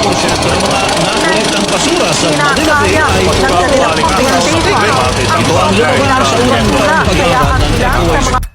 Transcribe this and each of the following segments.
ng mga nakolektang basura sa Manila Bay ay pagpapalikatan sa problema. Ito ang lugar sa unang paglaban ng eco-waste.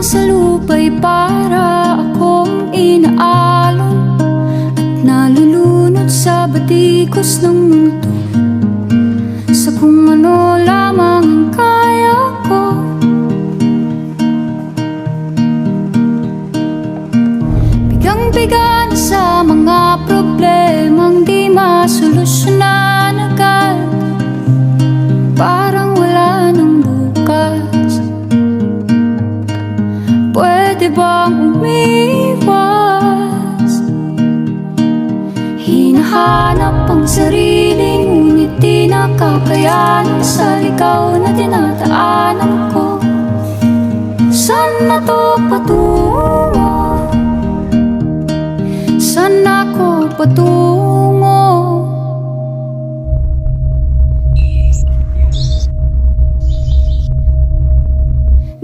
Hakbang sa lupa'y para akong inaalon At nalulunod sa batikos ng mundo. Sa kung ano lamang ang kaya ko. Bigang-biga na sa mga problemang di masolusyonan Pwede bang umiwas? Hinahanap ang sarili Ngunit di nakakayanan Sa ligaw na dinadaanan ko Saan na to patungo? Saan ako patungo?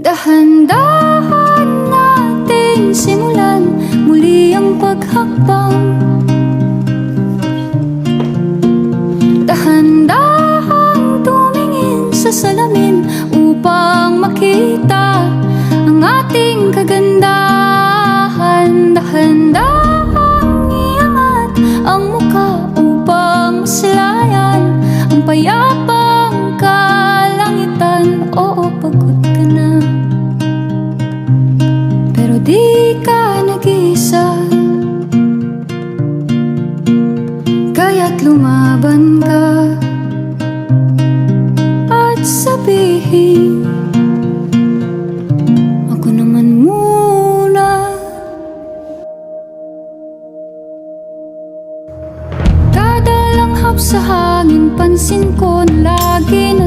Dahan-dahan simulan muli ang paghakbang. Dahan-dahan tumingin sa salamin nag-isa Kaya't lumaban ka At sabihin Ako naman muna. Kada langhap sa hangin Pansin ko na lagi na